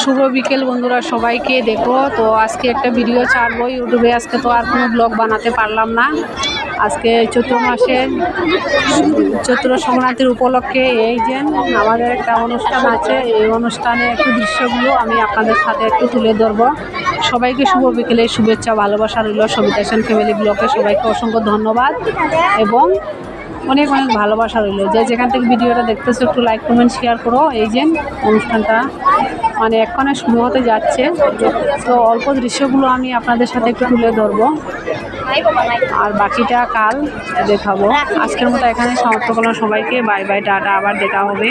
শুভ বিকেল বন্ধুরা, সবাইকে দেখো। তো আজকে একটা ভিডিও ছাড়বো ইউটিউবে। আজকে তো আর কোনো ব্লগ বানাতে পারলাম না। আজকে চৈত্র মাসে চৈত্র সংক্রান্তির উপলক্ষে এই যে আমাদের একটা অনুষ্ঠান আছে, এই অনুষ্ঠানে একটু দৃশ্যগুলো আমি আপনাদের সাথে একটু তুলে ধরব। সবাইকে শুভ বিকেলে শুভেচ্ছা, ভালোবাসা রইল সবিতা সেন ফ্যামিলি ব্লকে সবাইকে অসংখ্য ধন্যবাদ এবং অনেক অনেক ভালোবাসা রইল। যে যেখান থেকে ভিডিওটা দেখতেছো, একটু লাইক কমেন্ট শেয়ার করো। এই যে অনুষ্ঠানটা মানে এক্ষণে শুরু হতে যাচ্ছে। তো অল্প দৃশ্যগুলো আমি আপনাদের সাথে একটু তুলে ধরবো। আর বাকিটা কাল দেখাবো। আজকের মতো এখানে সমাপ্ত করলাম সবাইকে। Bye bye, tata. আবার দেখা হবে।